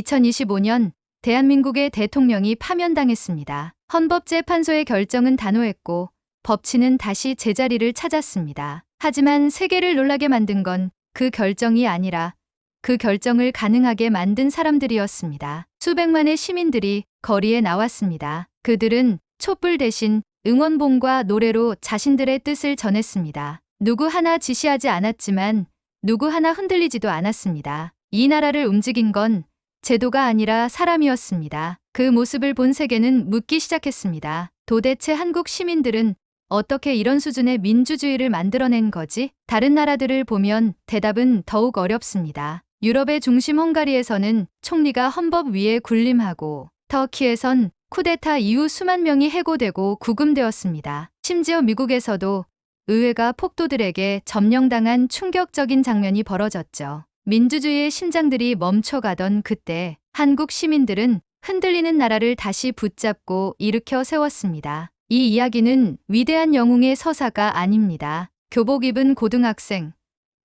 2025년 대한민국의 대통령이 파면당했습니다. 헌법재판소의 결정은 단호했고 법치는 다시 제자리를 찾았습니다. 하지만 세계를 놀라게 만든 건 그 결정이 아니라 그 결정을 가능하게 만든 사람들이었습니다. 수백만의 시민들이 거리에 나왔습니다. 그들은 촛불 대신 응원봉과 노래로 자신들의 뜻을 전했습니다. 누구 하나 지시하지 않았지만 누구 하나 흔들리지도 않았습니다. 이 나라를 움직인 건 제도가 아니라 사람이었습니다. 그 모습을 본 세계는 묻기 시작했습니다. 도대체 한국 시민들은 어떻게 이런 수준의 민주주의를 만들어낸 거지? 다른 나라들을 보면 대답은 더욱 어렵습니다. 유럽의 중심 헝가리에서는 총리가 헌법 위에 군림하고 터키에선 쿠데타 이후 수만 명이 해고되고 구금되었습니다. 심지어 미국에서도 의회가 폭도들에게 점령당한 충격적인 장면이 벌어졌죠. 민주주의의 심장들이 멈춰가던 그때 한국 시민들은 흔들리는 나라를 다시 붙잡고 일으켜 세웠습니다. 이 이야기는 위대한 영웅의 서사가 아닙니다. 교복 입은 고등학생,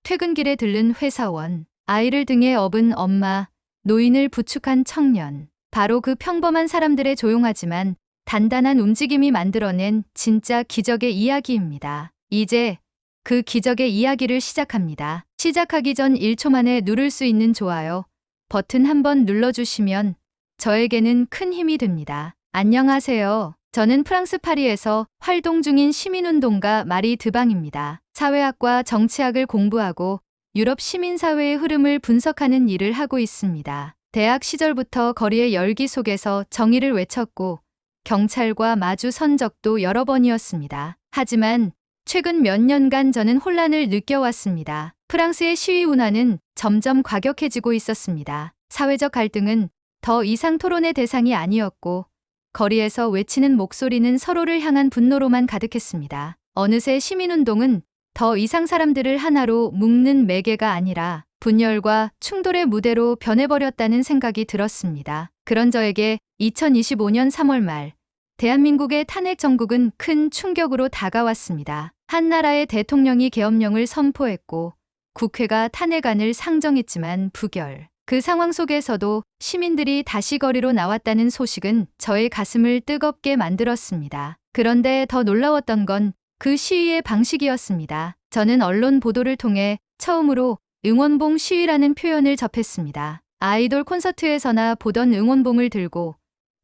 퇴근길에 들른 회사원, 아이를 등에 업은 엄마, 노인을 부축한 청년. 바로 그 평범한 사람들의 조용하지만 단단한 움직임이 만들어낸 진짜 기적의 이야기입니다. 이제 그 기적의 이야기를 시작합니다. 시작하기 전 1초 만에 누를 수 있는 좋아요 버튼 한번 눌러주시면 저에게는 큰 힘이 됩니다. 안녕하세요. 저는 프랑스 파리에서 활동 중인 시민운동가 마리 드방입니다. 사회학과 정치학을 공부하고 유럽 시민사회의 흐름을 분석하는 일을 하고 있습니다. 대학 시절부터 거리의 열기 속에서 정의를 외쳤고 경찰과 마주 선 적도 여러 번이었습니다. 하지만 최근 몇 년간 저는 혼란을 느껴왔습니다. 프랑스의 시위 운하는 점점 과격해지고 있었습니다. 사회적 갈등은 더 이상 토론의 대상이 아니었고 거리에서 외치는 목소리는 서로를 향한 분노로만 가득했습니다. 어느새 시민운동은 더 이상 사람들을 하나로 묶는 매개가 아니라 분열과 충돌의 무대로 변해버렸다는 생각이 들었습니다. 그런 저에게 2025년 3월 말 대한민국의 탄핵 정국은 큰 충격으로 다가왔습니다. 한 나라의 대통령이 계엄령을 선포했고 국회가 탄핵안을 상정했지만 부결. 그 상황 속에서도 시민들이 다시 거리로 나왔다는 소식은 저의 가슴을 뜨겁게 만들었습니다. 그런데 더 놀라웠던 건 그 시위의 방식이었습니다. 저는 언론 보도를 통해 처음으로 응원봉 시위라는 표현을 접했습니다. 아이돌 콘서트에서나 보던 응원봉을 들고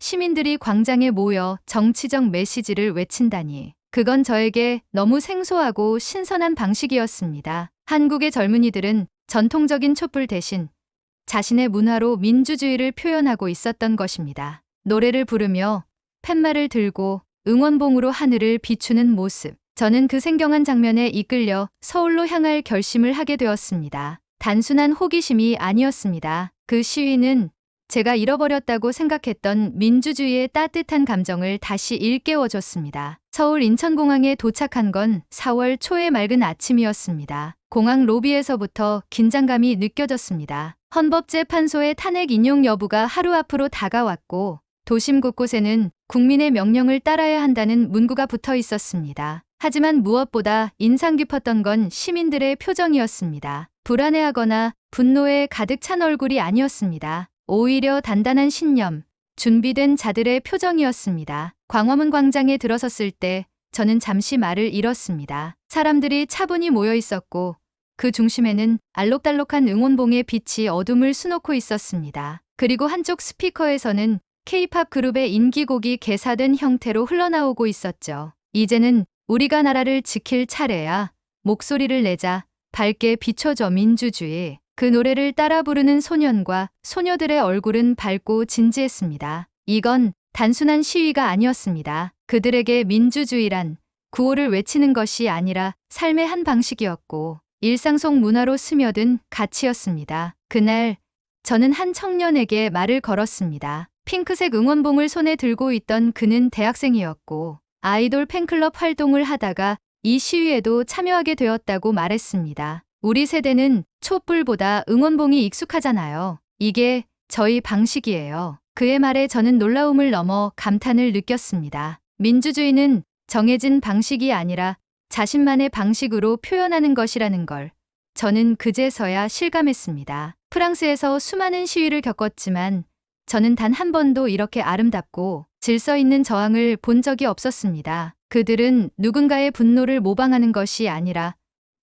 시민들이 광장에 모여 정치적 메시지를 외친다니. 그건 저에게 너무 생소하고 신선한 방식이었습니다. 한국의 젊은이들은 전통적인 촛불 대신 자신의 문화로 민주주의를 표현하고 있었던 것입니다. 노래를 부르며 팻말을 들고 응원봉으로 하늘을 비추는 모습. 저는 그 생경한 장면에 이끌려 서울로 향할 결심을 하게 되었습니다. 단순한 호기심이 아니었습니다. 그 시위는 제가 잃어버렸다고 생각했던 민주주의의 따뜻한 감정을 다시 일깨워줬습니다. 서울 인천공항에 도착한 건 4월 초의 맑은 아침이었습니다. 공항 로비에서부터 긴장감이 느껴졌습니다. 헌법재판소의 탄핵 인용 여부가 하루 앞으로 다가왔고 도심 곳곳에는 국민의 명령을 따라야 한다는 문구가 붙어 있었습니다. 하지만 무엇보다 인상 깊었던 건 시민들의 표정이었습니다. 불안해하거나 분노에 가득 찬 얼굴이 아니었습니다. 오히려 단단한 신념, 준비된 자들의 표정이었습니다. 광화문 광장에 들어섰을 때 저는 잠시 말을 잃었습니다. 사람들이 차분히 모여 있었고 그 중심에는 알록달록한 응원봉의 빛이 어둠을 수놓고 있었습니다. 그리고 한쪽 스피커에서는 K-팝 그룹의 인기곡이 개사된 형태로 흘러나오고 있었죠. 이제는 우리가 나라를 지킬 차례야. 목소리를 내자. 밝게 비춰줘 민주주의. 그 노래를 따라 부르는 소년과 소녀들의 얼굴은 밝고 진지했습니다. 이건 단순한 시위가 아니었습니다. 그들에게 민주주의란 구호를 외치는 것이 아니라 삶의 한 방식이었고 일상 속 문화로 스며든 가치였습니다. 그날 저는 한 청년에게 말을 걸었습니다. 핑크색 응원봉을 손에 들고 있던 그는 대학생이었고 아이돌 팬클럽 활동을 하다가 이 시위에도 참여하게 되었다고 말했습니다. 우리 세대는 촛불보다 응원봉이 익숙하잖아요. 이게 저희 방식이에요. 그의 말에 저는 놀라움을 넘어 감탄을 느꼈습니다. 민주주의는 정해진 방식이 아니라 자신만의 방식으로 표현하는 것이라는 걸 저는 그제서야 실감했습니다. 프랑스에서 수많은 시위를 겪었지만 저는 단 한 번도 이렇게 아름답고 질서 있는 저항을 본 적이 없었습니다. 그들은 누군가의 분노를 모방하는 것이 아니라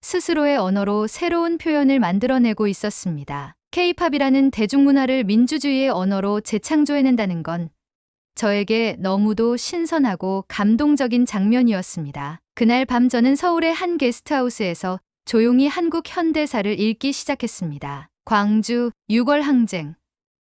스스로의 언어로 새로운 표현을 만들어내고 있었습니다. 케이팝이라는 대중문화를 민주주의의 언어로 재창조해낸다는 건 저에게 너무도 신선하고 감동적인 장면이었습니다. 그날 밤 저는 서울의 한 게스트하우스에서 조용히 한국 현대사를 읽기 시작했습니다. 광주 6월 항쟁,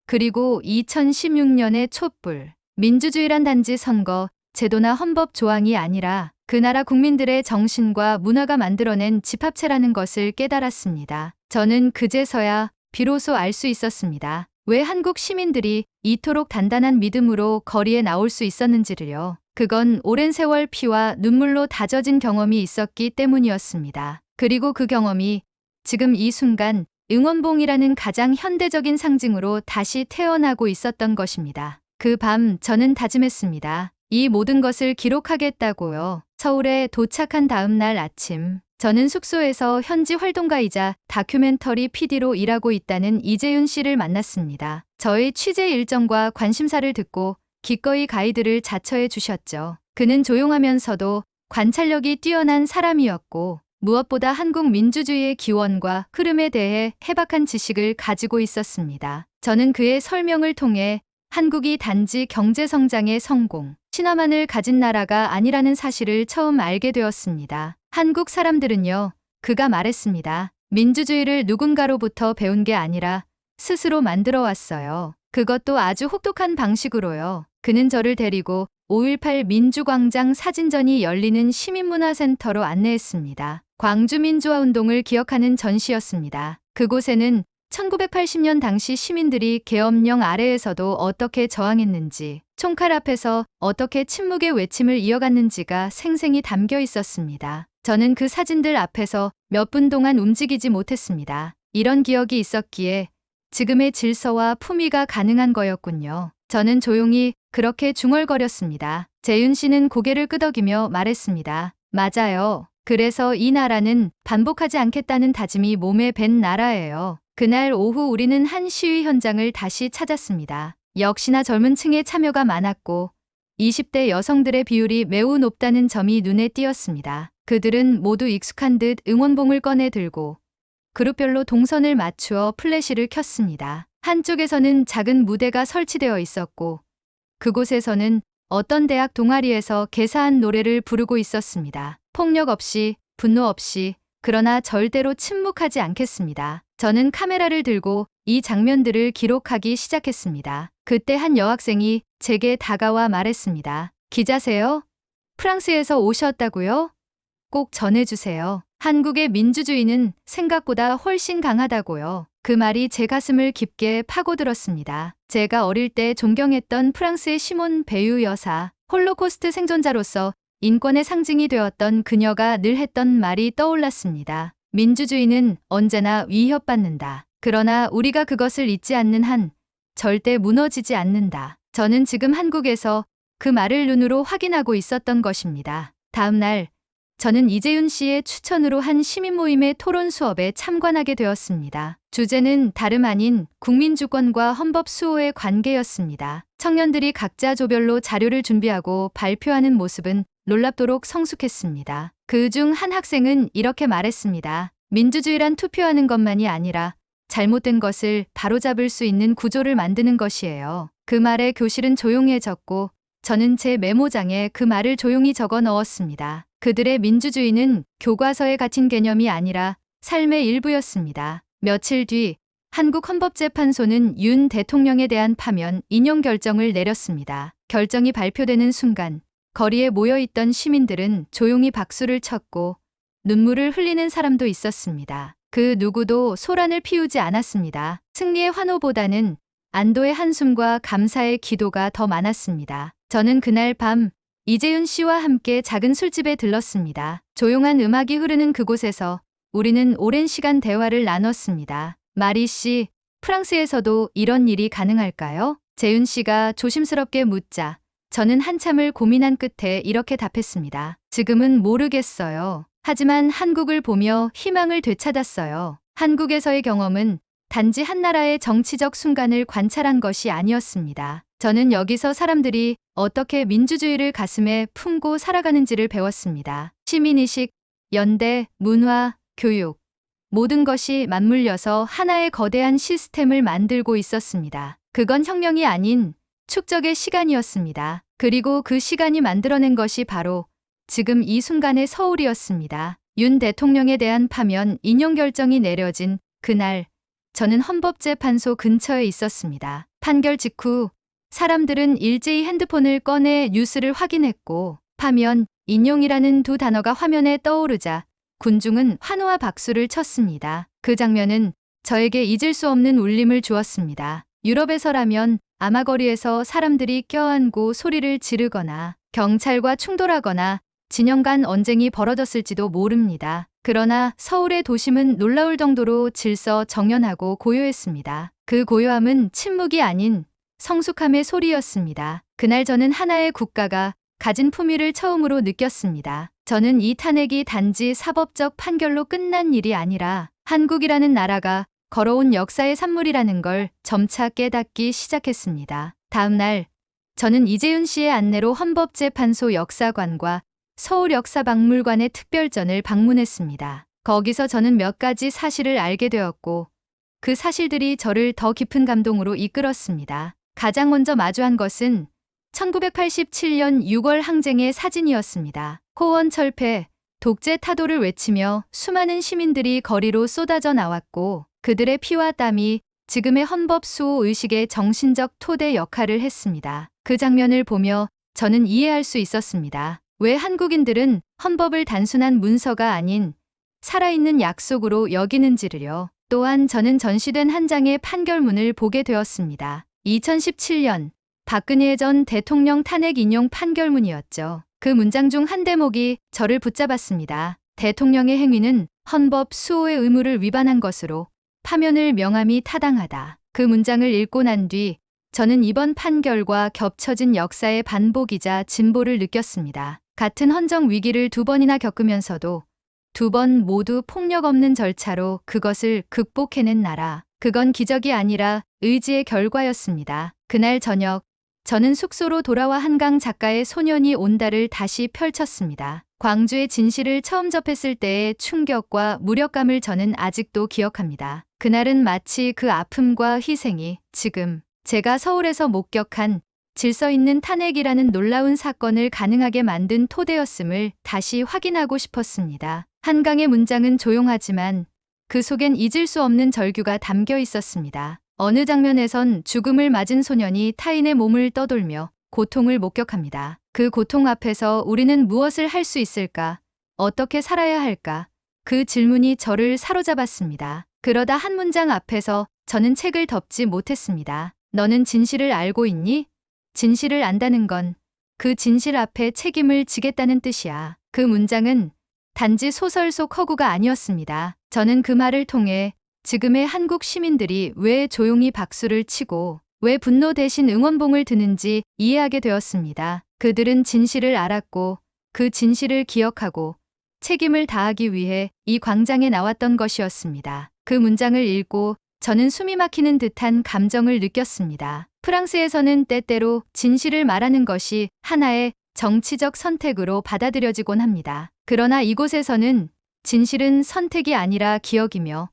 그리고 2016년의 촛불, 민주주의란 단지 선거, 제도나 헌법 조항이 아니라 그 나라 국민들의 정신과 문화가 만들어낸 집합체라는 것을 깨달았습니다. 저는 그제서야 비로소 알 수 있었습니다. 왜 한국 시민들이 이토록 단단한 믿음으로 거리에 나올 수 있었는지를요. 그건 오랜 세월 피와 눈물로 다져진 경험이 있었기 때문이었습니다. 그리고 그 경험이 지금 이 순간 응원봉이라는 가장 현대적인 상징으로 다시 태어나고 있었던 것입니다. 그 밤 저는 다짐했습니다. 이 모든 것을 기록하겠다고요. 서울에 도착한 다음 날 아침, 저는 숙소에서 현지 활동가이자 다큐멘터리 PD로 일하고 있다는 이재윤 씨를 만났습니다. 저의 취재 일정과 관심사를 듣고 기꺼이 가이드를 자처해 주셨죠. 그는 조용하면서도 관찰력이 뛰어난 사람이었고 무엇보다 한국 민주주의의 기원과 흐름에 대해 해박한 지식을 가지고 있었습니다. 저는 그의 설명을 통해 한국이 단지 경제 성장의 성공, 신화만을 가진 나라가 아니라는 사실을 처음 알게 되었습니다. 한국 사람들은요, 그가 말했습니다. 민주주의를 누군가로부터 배운 게 아니라 스스로 만들어 왔어요. 그것도 아주 혹독한 방식으로요. 그는 저를 데리고 5.18 민주광장 사진전이 열리는 시민문화센터로 안내했습니다. 광주민주화 운동을 기억하는 전시였습니다. 그곳에는 1980년 당시 시민들이 계엄령 아래에서도 어떻게 저항했는지, 총칼 앞에서 어떻게 침묵의 외침을 이어갔는지가 생생히 담겨 있었습니다. 저는 그 사진들 앞에서 몇 분 동안 움직이지 못했습니다. 이런 기억이 있었기에 지금의 질서와 품위가 가능한 거였군요. 저는 조용히 그렇게 중얼거렸습니다. 재윤 씨는 고개를 끄덕이며 말했습니다. 맞아요. 그래서 이 나라는 반복하지 않겠다는 다짐이 몸에 밴 나라예요. 그날 오후 우리는 한 시위 현장을 다시 찾았습니다. 역시나 젊은 층의 참여가 많았고 20대 여성들의 비율이 매우 높다는 점이 눈에 띄었습니다. 그들은 모두 익숙한 듯 응원봉을 꺼내 들고 그룹별로 동선을 맞추어 플래시를 켰습니다. 한쪽에서는 작은 무대가 설치되어 있었고 그곳에서는 어떤 대학 동아리에서 개사한 노래를 부르고 있었습니다. 폭력 없이, 분노 없이, 그러나 절대로 침묵하지 않겠습니다. 저는 카메라를 들고 이 장면들을 기록하기 시작했습니다. 그때 한 여학생이 제게 다가와 말했습니다. 기자세요? 프랑스에서 오셨다고요? 꼭 전해주세요. 한국의 민주주의는 생각보다 훨씬 강하다고요. 그 말이 제 가슴을 깊게 파고들었습니다. 제가 어릴 때 존경했던 프랑스의 시몬 베유 여사, 홀로코스트 생존자로서 인권의 상징이 되었던 그녀가 늘 했던 말이 떠올랐습니다. 민주주의는 언제나 위협받는다. 그러나 우리가 그것을 잊지 않는 한 절대 무너지지 않는다. 저는 지금 한국에서 그 말을 눈으로 확인하고 있었던 것입니다. 다음 날 저는 이재윤 씨의 추천으로 한 시민 모임의 토론 수업에 참관하게 되었습니다. 주제는 다름 아닌 국민주권과 헌법 수호의 관계였습니다. 청년들이 각자 조별로 자료를 준비하고 발표하는 모습은 놀랍도록 성숙했습니다. 그 중 한 학생은 이렇게 말했습니다. 민주주의란 투표하는 것만이 아니라 잘못된 것을 바로잡을 수 있는 구조를 만드는 것이에요. 그 말에 교실은 조용해졌고 저는 제 메모장에 그 말을 조용히 적어 넣었습니다. 그들의 민주주의는 교과서에 갇힌 개념이 아니라 삶의 일부였습니다. 며칠 뒤 한국 헌법재판소는 윤 대통령에 대한 파면 인용 결정을 내렸습니다. 결정이 발표되는 순간 거리에 모여 있던 시민들은 조용히 박수를 쳤고 눈물을 흘리는 사람도 있었습니다. 그 누구도 소란을 피우지 않았습니다. 승리의 환호보다는 안도의 한숨과 감사의 기도가 더 많았습니다. 저는 그날 밤 이재윤 씨와 함께 작은 술집에 들렀습니다. 조용한 음악이 흐르는 그곳에서 우리는 오랜 시간 대화를 나눴습니다. 마리 씨, 프랑스에서도 이런 일이 가능할까요? 재윤 씨가 조심스럽게 묻자 저는 한참을 고민한 끝에 이렇게 답했습니다. 지금은 모르겠어요. 하지만 한국을 보며 희망을 되찾았어요. 한국에서의 경험은 단지 한 나라의 정치적 순간을 관찰한 것이 아니었습니다. 저는 여기서 사람들이 어떻게 민주주의를 가슴에 품고 살아가는지를 배웠습니다. 시민의식, 연대, 문화, 교육, 모든 것이 맞물려서 하나의 거대한 시스템을 만들고 있었습니다. 그건 혁명이 아닌 축적의 시간이었습니다. 그리고 그 시간이 만들어낸 것이 바로 지금 이 순간의 서울이었습니다. 윤 대통령에 대한 파면 인용 결정이 내려진 그날 저는 헌법재판소 근처에 있었습니다. 판결 직후 사람들은 일제히 핸드폰을 꺼내 뉴스를 확인했고 파면 인용이라는 두 단어가 화면에 떠오르자 군중은 환호와 박수를 쳤습니다. 그 장면은 저에게 잊을 수 없는 울림을 주었습니다. 유럽에서라면 아마거리에서 사람들이 껴안고 소리를 지르거나 경찰과 충돌하거나 진영 간 언쟁이 벌어졌을지도 모릅니다. 그러나 서울의 도심은 놀라울 정도로 질서 정연하고 고요했습니다. 그 고요함은 침묵이 아닌 성숙함의 소리였습니다. 그날 저는 하나의 국가가 가진 품위를 처음으로 느꼈습니다. 저는 이 탄핵이 단지 사법적 판결로 끝난 일이 아니라 한국이라는 나라가 걸어온 역사의 산물이라는 걸 점차 깨닫기 시작했습니다. 다음 날 저는 이재윤 씨의 안내로 헌법재판소 역사관과 서울역사박물관의 특별전을 방문했습니다. 거기서 저는 몇 가지 사실을 알게 되었고 그 사실들이 저를 더 깊은 감동으로 이끌었습니다. 가장 먼저 마주한 것은 1987년 6월 항쟁의 사진이었습니다. 호원 철폐, 독재 타도를 외치며 수많은 시민들이 거리로 쏟아져 나왔고 그들의 피와 땀이 지금의 헌법 수호 의식의 정신적 토대 역할을 했습니다. 그 장면을 보며 저는 이해할 수 있었습니다. 왜 한국인들은 헌법을 단순한 문서가 아닌 살아있는 약속으로 여기는지를요. 또한 저는 전시된 한 장의 판결문을 보게 되었습니다. 2017년 박근혜 전 대통령 탄핵 인용 판결문이었죠. 그 문장 중 한 대목이 저를 붙잡았습니다. 대통령의 행위는 헌법 수호의 의무를 위반한 것으로 파면을 명함이 타당하다. 그 문장을 읽고 난 뒤 저는 이번 판결과 겹쳐진 역사의 반복이자 진보를 느꼈습니다. 같은 헌정 위기를 두 번이나 겪으면서도 두 번 모두 폭력 없는 절차로 그것을 극복해낸 나라. 그건 기적이 아니라 의지의 결과였습니다. 그날 저녁 저는 숙소로 돌아와 한강 작가의 소년이 온다를 다시 펼쳤습니다. 광주의 진실을 처음 접했을 때의 충격과 무력감을 저는 아직도 기억합니다. 그날은 마치 그 아픔과 희생이 지금 제가 서울에서 목격한 질서 있는 탄핵이라는 놀라운 사건을 가능하게 만든 토대였음을 다시 확인하고 싶었습니다. 한강의 문장은 조용하지만 그 속엔 잊을 수 없는 절규가 담겨 있었습니다. 어느 장면에선 죽음을 맞은 소년이 타인의 몸을 떠돌며 고통을 목격합니다. 그 고통 앞에서 우리는 무엇을 할 수 있을까? 어떻게 살아야 할까? 그 질문이 저를 사로잡았습니다. 그러다 한 문장 앞에서 저는 책을 덮지 못했습니다. 너는 진실을 알고 있니? 진실을 안다는 건 그 진실 앞에 책임을 지겠다는 뜻이야. 그 문장은 단지 소설 속 허구가 아니었습니다. 저는 그 말을 통해 지금의 한국 시민들이 왜 조용히 박수를 치고 왜 분노 대신 응원봉을 드는지 이해하게 되었습니다. 그들은 진실을 알았고 그 진실을 기억하고 책임을 다하기 위해 이 광장에 나왔던 것이었습니다. 그 문장을 읽고 저는 숨이 막히는 듯한 감정을 느꼈습니다. 프랑스에서는 때때로 진실을 말하는 것이 하나의 정치적 선택으로 받아들여지곤 합니다. 그러나 이곳에서는 진실은 선택이 아니라 기억이며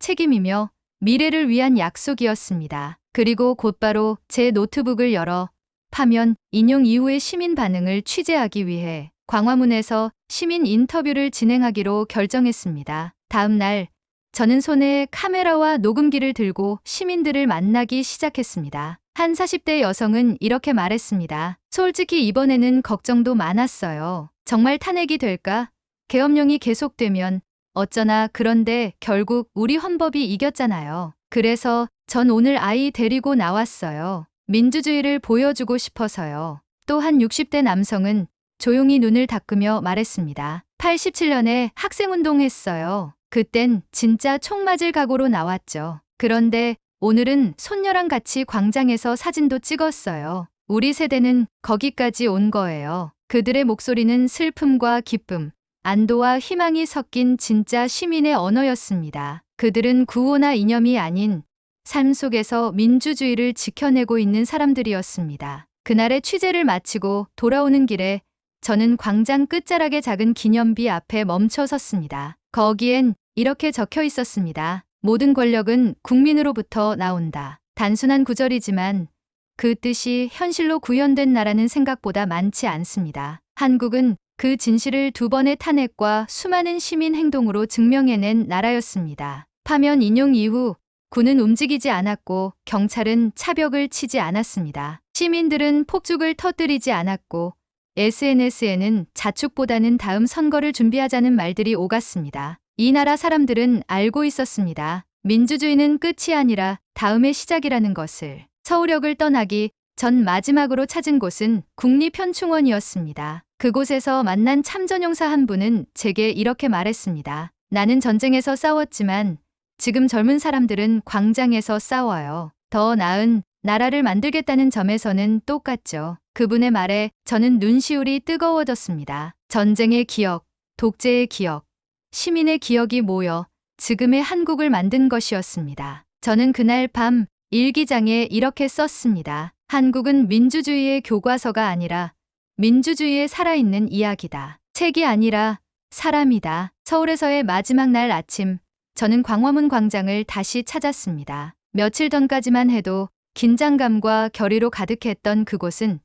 책임이며 미래를 위한 약속이었습니다. 그리고 곧바로 제 노트북을 열어 파면 인용 이후의 시민 반응을 취재하기 위해 광화문에서 시민 인터뷰를 진행하기로 결정했습니다. 다음 날 저는 손에 카메라와 녹음기를 들고 시민들을 만나기 시작했습니다. 한 40대 여성은 이렇게 말했습니다. 솔직히 이번에는 걱정도 많았어요. 정말 탄핵이 될까? 계엄령이 계속되면 어쩌나 그런데 결국 우리 헌법이 이겼잖아요. 그래서 전 오늘 아이 데리고 나왔어요. 민주주의를 보여주고 싶어서요. 또 한 60대 남성은 조용히 눈을 닦으며 말했습니다. 87년에 학생운동했어요. 그땐 진짜 총 맞을 각오로 나왔죠. 그런데 오늘은 손녀랑 같이 광장에서 사진도 찍었어요. 우리 세대는 거기까지 온 거예요. 그들의 목소리는 슬픔과 기쁨, 안도와 희망이 섞인 진짜 시민의 언어였습니다. 그들은 구호나 이념이 아닌 삶 속에서 민주주의를 지켜내고 있는 사람들이었습니다. 그날의 취재를 마치고 돌아오는 길에 저는 광장 끝자락의 작은 기념비 앞에 멈춰 섰습니다. 거기엔 이렇게 적혀 있었습니다. 모든 권력은 국민으로부터 나온다. 단순한 구절이지만 그 뜻이 현실로 구현된 나라는 생각보다 많지 않습니다. 한국은 그 진실을 두 번의 탄핵과 수많은 시민 행동으로 증명해낸 나라였습니다. 파면 인용 이후 군은 움직이지 않았고 경찰은 차벽을 치지 않았습니다. 시민들은 폭죽을 터뜨리지 않았고 SNS에는 자축보다는 다음 선거를 준비하자는 말들이 오갔습니다. 이 나라 사람들은 알고 있었습니다. 민주주의는 끝이 아니라 다음의 시작이라는 것을. 서울역을 떠나기 전 마지막으로 찾은 곳은 국립현충원이었습니다. 그곳에서 만난 참전용사 한 분은 제게 이렇게 말했습니다. 나는 전쟁에서 싸웠지만 지금 젊은 사람들은 광장에서 싸워요. 더 나은 나라를 만들겠다는 점에서는 똑같죠. 그분의 말에 저는 눈시울이 뜨거워졌습니다. 전쟁의 기억, 독재의 기억, 시민의 기억이 모여 지금의 한국을 만든 것이었습니다. 저는 그날 밤 일기장에 이렇게 썼습니다. 한국은 민주주의의 교과서가 아니라 민주주의의 살아있는 이야기다. 책이 아니라 사람이다. 서울에서의 마지막 날 아침, 저는 광화문 광장을 다시 찾았습니다. 며칠 전까지만 해도 긴장감과 결의로 가득했던 그곳은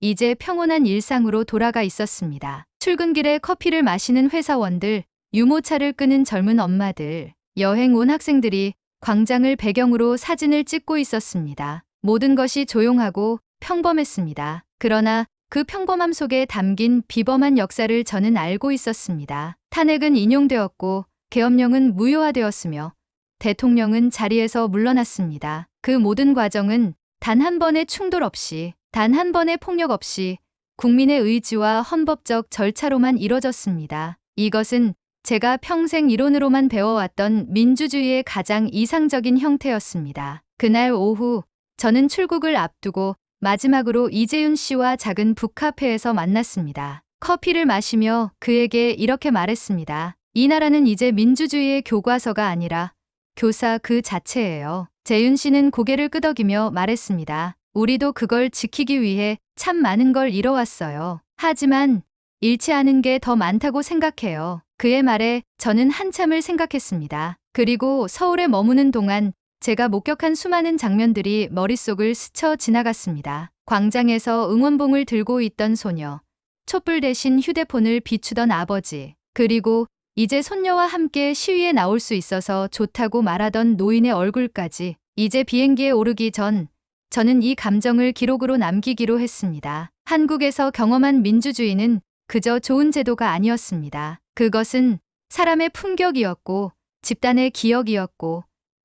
이제 평온한 일상으로 돌아가 있었습니다. 출근길에 커피를 마시는 회사원들, 유모차를 끄는 젊은 엄마들, 여행 온 학생들이 광장을 배경으로 사진을 찍고 있었습니다. 모든 것이 조용하고 평범했습니다. 그러나 그 평범함 속에 담긴 비범한 역사를 저는 알고 있었습니다. 탄핵은 인용되었고 계엄령은 무효화되었으며 대통령은 자리에서 물러났습니다. 그 모든 과정은 단 한 번의 충돌 없이, 단 한 번의 폭력 없이 국민의 의지와 헌법적 절차로만 이뤄졌습니다. 이것은 제가 평생 이론으로만 배워왔던 민주주의의 가장 이상적인 형태였습니다. 그날 오후 저는 출국을 앞두고 마지막으로 이재윤 씨와 작은 북카페에서 만났습니다. 커피를 마시며 그에게 이렇게 말했습니다. 이 나라는 이제 민주주의의 교과서가 아니라 교사 그 자체예요. 재윤 씨는 고개를 끄덕이며 말했습니다. 우리도 그걸 지키기 위해 참 많은 걸 잃어왔어요. 하지만 않은 게더 많다고 생각해요. 그의 말에 저는 한참을 생각했습니다. 그리고 서울에 머무는 동안 제가 목격한 수많은 장면들이 머릿속을 스쳐 지나갔습니다. 광장에서 응원봉을 들고 있던 소녀, 촛불 대신 휴대폰을 비추던 아버지, 그리고 이제 손녀와 함께 시위에 나올 수 있어서 좋다고 말하던 노인의 얼굴까지 이제 비행기에 오르기 전 저는 이 감정을 기록으로 남기기로 했습니다. 한국에서 경험한 민주주의는 그저 좋은 제도가 아니었습니다. 그것은 사람의 품격이었고 집단의 기억이었고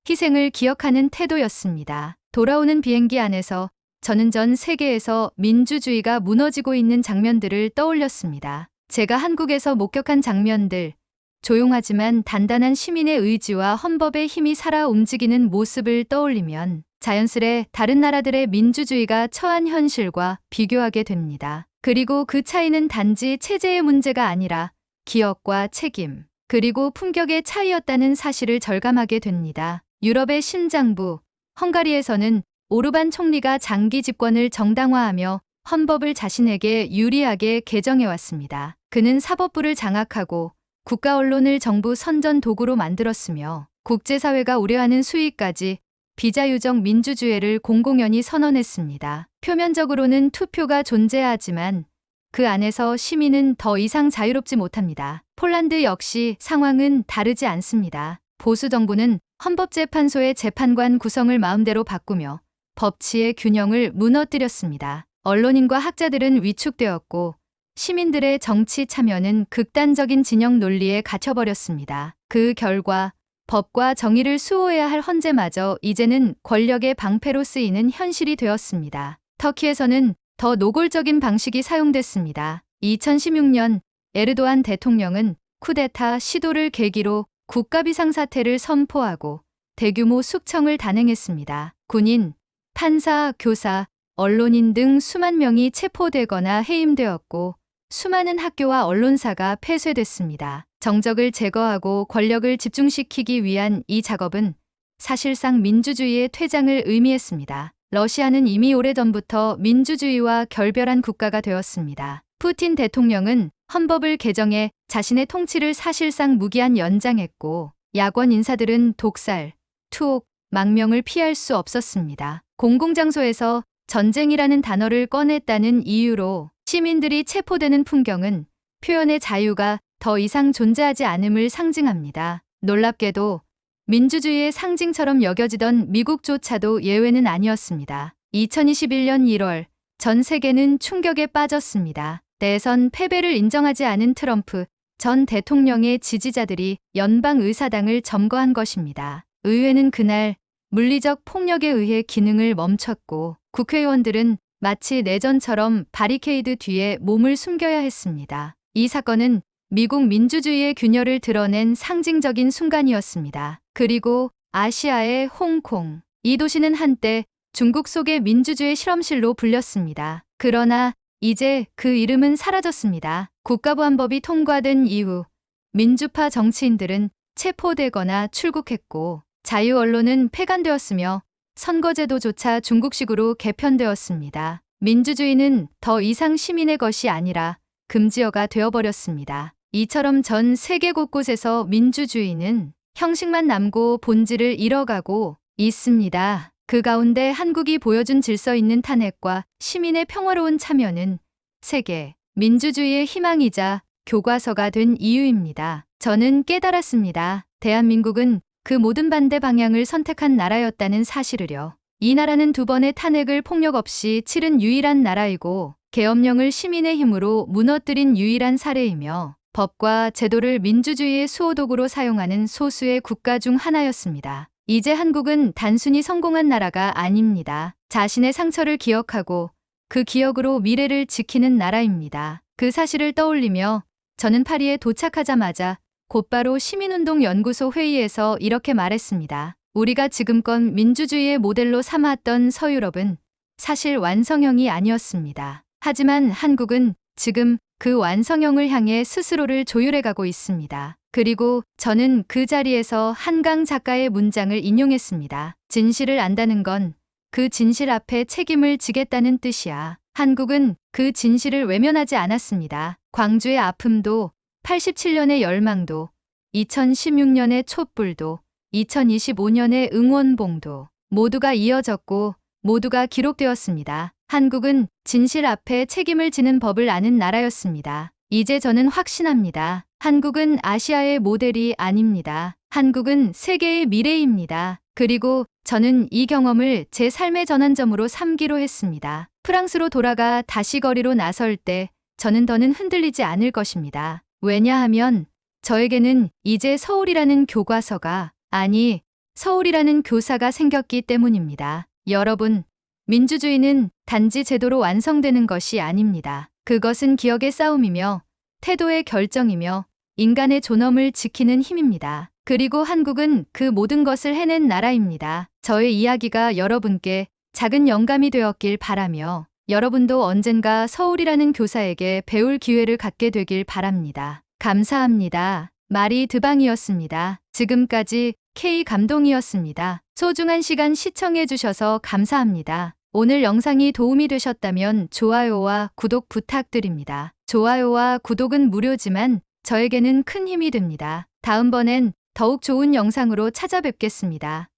희생을 기억하는 태도였습니다. 돌아오는 비행기 안에서 저는 전 세계에서 민주주의가 무너지고 있는 장면들을 떠올렸습니다. 제가 한국에서 목격한 장면들, 조용하지만 단단한 시민의 의지와 헌법의 힘이 살아 움직이는 모습을 떠올리면 자연스레 다른 나라들의 민주주의가 처한 현실과 비교하게 됩니다. 그리고 그 차이는 단지 체제의 문제가 아니라 기억과 책임, 그리고 품격의 차이였다는 사실을 절감하게 됩니다. 유럽의 심장부, 헝가리에서는 오르반 총리가 장기 집권을 정당화하며 헌법을 자신에게 유리하게 개정해왔습니다. 그는 사법부를 장악하고 국가 언론을 정부 선전 도구로 만들었으며 국제사회가 우려하는 수위까지 비자유적 민주주의를 공공연히 선언했습니다. 표면적으로는 투표가 존재하지만 그 안에서 시민은 더 이상 자유롭지 못합니다. 폴란드 역시 상황은 다르지 않습니다. 보수 정부는 헌법재판소의 재판관 구성을 마음대로 바꾸며 법치의 균형을 무너뜨렸습니다. 언론인과 학자들은 위축되었고 시민들의 정치 참여는 극단적인 진영 논리에 갇혀버렸습니다. 그 결과 법과 정의를 수호해야 할 헌재마저 이제는 권력의 방패로 쓰이는 현실이 되었습니다. 터키에서는 더 노골적인 방식이 사용됐습니다. 2016년 에르도안 대통령은 쿠데타 시도를 계기로 국가 비상 사태를 선포하고 대규모 숙청을 단행했습니다. 군인, 판사, 교사, 언론인 등 수만 명이 체포되거나 해임되었고 수많은 학교와 언론사가 폐쇄됐습니다. 정적을 제거하고 권력을 집중시키기 위한 이 작업은 사실상 민주주의의 퇴장을 의미했습니다. 러시아는 이미 오래전부터 민주주의와 결별한 국가가 되었습니다. 푸틴 대통령은 헌법을 개정해 자신의 통치를 사실상 무기한 연장했고 야권 인사들은 독살, 투옥, 망명을 피할 수 없었습니다. 공공장소에서 전쟁이라는 단어를 꺼냈다는 이유로 시민들이 체포되는 풍경은 표현의 자유가 더 이상 존재하지 않음을 상징합니다. 놀랍게도 민주주의의 상징처럼 여겨지던 미국조차도 예외는 아니었습니다. 2021년 1월 전 세계는 충격에 빠졌습니다. 대선 패배를 인정하지 않은 트럼프 전 대통령의 지지자들이 연방의사당을 점거한 것입니다. 의회는 그날 물리적 폭력에 의해 기능을 멈췄고 국회의원들은 마치 내전처럼 바리케이드 뒤에 몸을 숨겨야 했습니다. 이 사건은 미국 민주주의의 균열을 드러낸 상징적인 순간이었습니다. 그리고 아시아의 홍콩. 이 도시는 한때 중국 속의 민주주의 실험실로 불렸습니다. 그러나 이제 그 이름은 사라졌습니다. 국가보안법이 통과된 이후 민주파 정치인들은 체포되거나 출국했고 자유 언론은 폐간되었으며 선거제도조차 중국식으로 개편되었습니다. 민주주의는 더 이상 시민의 것이 아니라 금지어가 되어버렸습니다. 이처럼 전 세계 곳곳에서 민주주의는 형식만 남고 본질을 잃어가고 있습니다. 그 가운데 한국이 보여준 질서 있는 탄핵과 시민의 평화로운 참여는 세계 민주주의의 희망이자 교과서가 된 이유입니다. 저는 깨달았습니다. 대한민국은 그 모든 반대 방향을 선택한 나라였다는 사실을요. 이 나라는 두 번의 탄핵을 폭력 없이 치른 유일한 나라이고 계엄령을 시민의 힘으로 무너뜨린 유일한 사례이며 법과 제도를 민주주의의 수호도구로 사용하는 소수의 국가 중 하나였습니다. 이제 한국은 단순히 성공한 나라가 아닙니다. 자신의 상처를 기억하고 그 기억으로 미래를 지키는 나라입니다. 그 사실을 떠올리며 저는 파리에 도착하자마자 곧바로 시민운동 연구소 회의에서 이렇게 말했습니다. 우리가 지금껏 민주주의의 모델로 삼았던 서유럽은 사실 완성형이 아니었습니다. 하지만 한국은 지금 그 완성형을 향해 스스로를 조율해가고 있습니다. 그리고 저는 그 자리에서 한강 작가의 문장을 인용했습니다. 진실을 안다는 건 그 진실 앞에 책임을 지겠다는 뜻이야. 한국은 그 진실을 외면하지 않았습니다. 광주의 아픔도 87년의 열망도 2016년의 촛불도 2025년의 응원봉도 모두가 이어졌고 모두가 기록되었습니다. 한국은 진실 앞에 책임을 지는 법을 아는 나라였습니다. 이제 저는 확신합니다. 한국은 아시아의 모델이 아닙니다. 한국은 세계의 미래입니다. 그리고 저는 이 경험을 제 삶의 전환점으로 삼기로 했습니다. 프랑스로 돌아가 다시 거리로 나설 때 저는 더는 흔들리지 않을 것입니다. 왜냐하면 저에게는 이제 서울이라는 교과서가 아니 서울이라는 교사가 생겼기 때문입니다. 여러분, 민주주의는 단지 제도로 완성되는 것이 아닙니다. 그것은 기억의 싸움이며 태도의 결정이며 인간의 존엄을 지키는 힘입니다. 그리고 한국은 그 모든 것을 해낸 나라입니다. 저의 이야기가 여러분께 작은 영감이 되었길 바라며 여러분도 언젠가 서울이라는 교사에게 배울 기회를 갖게 되길 바랍니다. 감사합니다. 마리 드방이었습니다. 지금까지 K 감동이었습니다. 소중한 시간 시청해주셔서 감사합니다. 오늘 영상이 도움이 되셨다면 좋아요와 구독 부탁드립니다. 좋아요와 구독은 무료지만 저에게는 큰 힘이 됩니다. 다음번엔 더욱 좋은 영상으로 찾아뵙겠습니다.